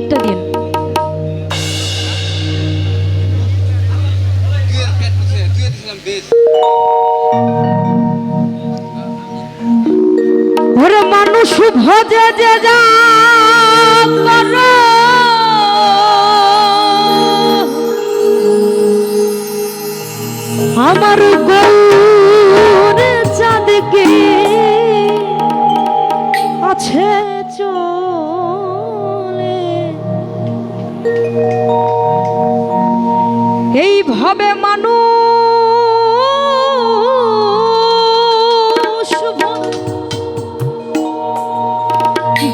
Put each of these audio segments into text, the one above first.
বিটটা দিন ওরে মানুষ যে আমার এইভাবে মানুষ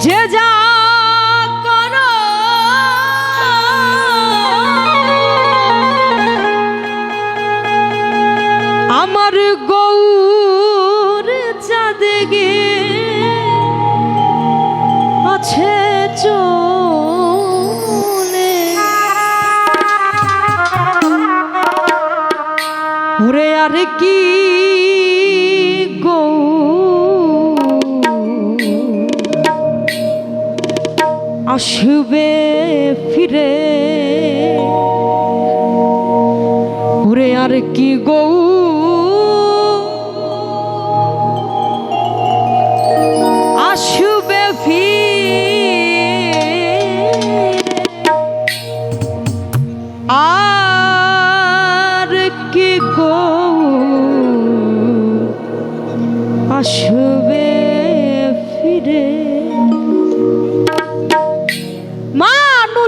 যে যা আমার গৌর চাঁদে গে আছে চোখ কি গৌ? আসবে ফিরে ওরে আর কি গৌ?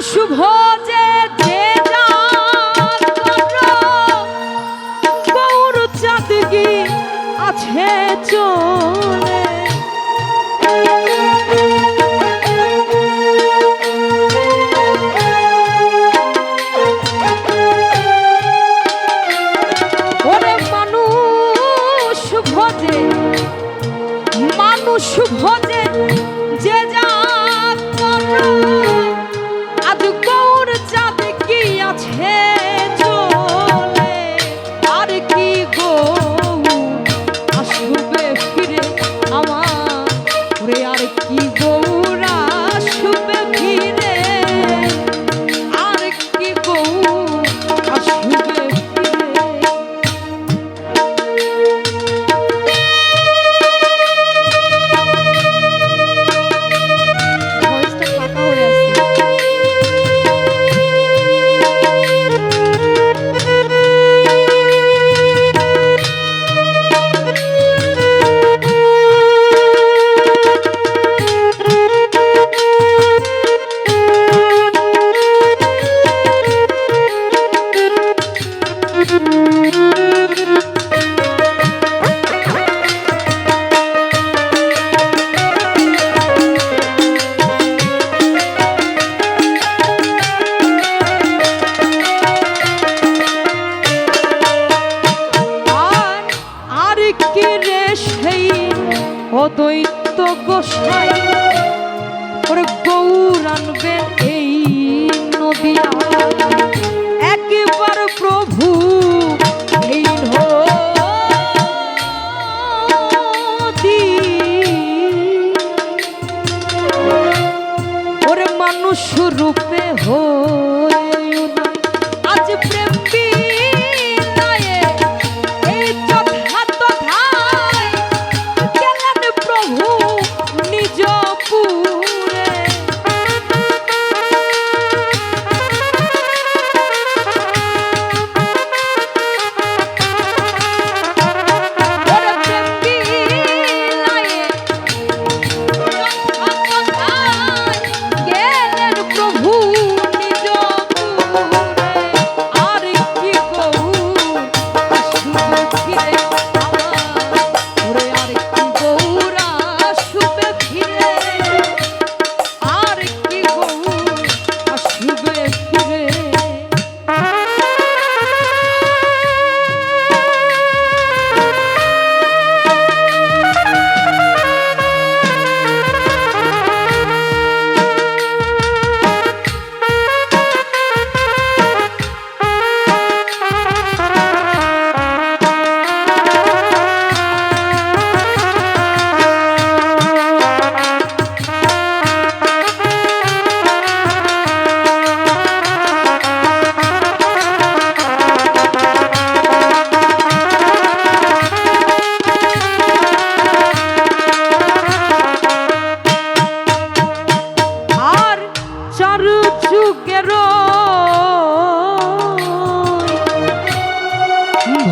শুভ যে doido.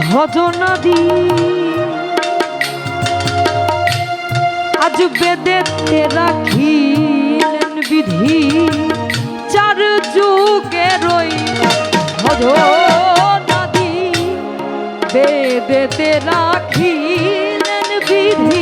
ঘটনা দি আজ বেদেতে রাখিলেন বিধি চার যুগে রই ভজনাদি বেদেতে রাখিলেন বিধি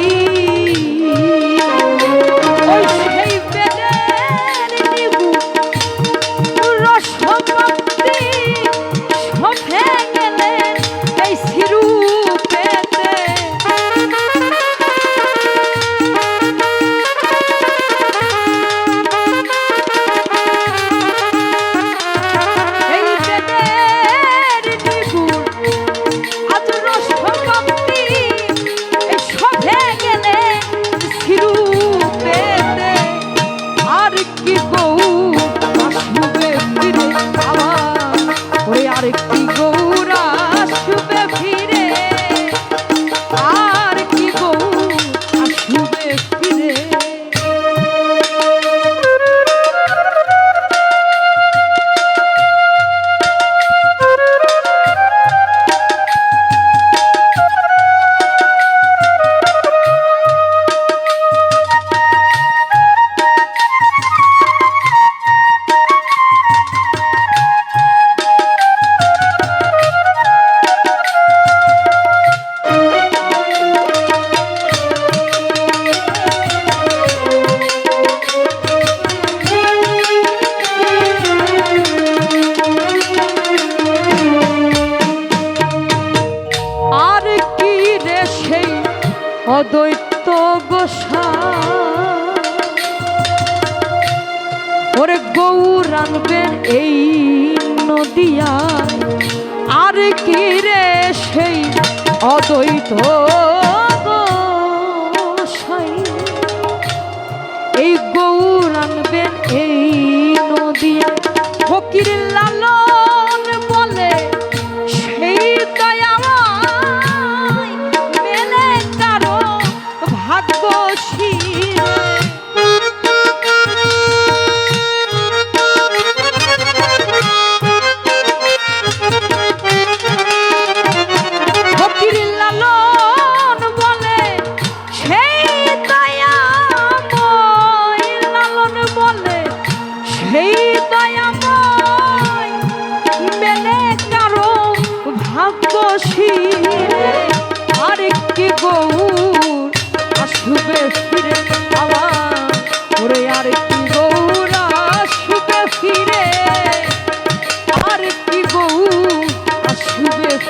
অদ্বৈত গোসা ওরে গৌর আনবেন এই নদিয়া আর কি রে সেই অদ্বৈত এই গৌর রাঙবেন এই নদিয়া ফকির লাল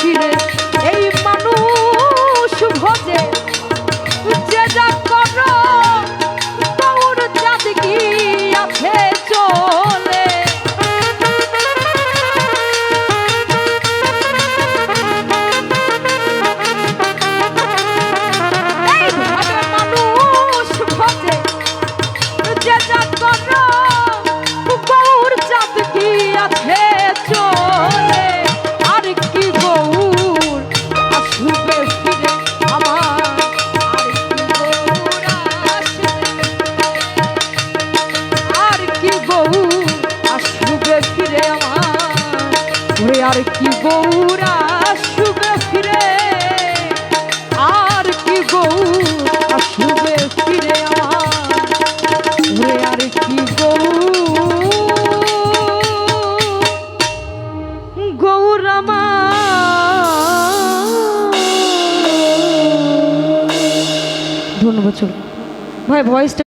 ফিরে এই মানুষ ভজে কি বৌরা আর কি বৌ শুভে ফিরে আর কি বৌ গৌরামা ধন্যবাদ চলুন ভাই ভয়েসটা